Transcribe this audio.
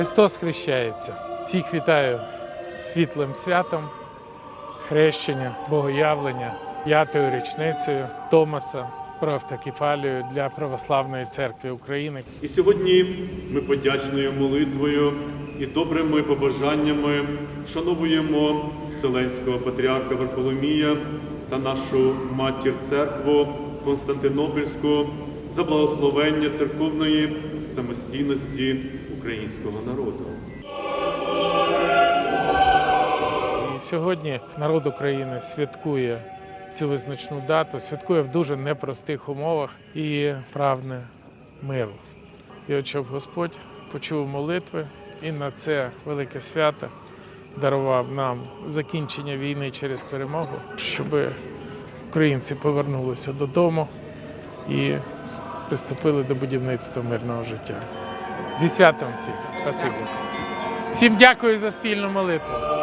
Христос хрещається. Всіх вітаю світлим святом, хрещення, богоявлення, п'ятою річницею Томаса про автокефалію для Православної церкви України. І сьогодні ми подячною молитвою і добрими побажаннями вшановуємо Вселенського патріарха Варфоломія та нашу матір церкву Константинопольську за благословення церковної самостійності українського народу. Сьогодні народ України святкує цю визначну дату, святкує в дуже непростих умовах і прагне миру. І от щоб Господь почув молитви і на це велике свято дарував нам закінчення війни через перемогу, щоб українці повернулися додому і приступили до будівництва мирного життя. Зі святом всіх. Спасибо. Всім дякую за спільну молитву.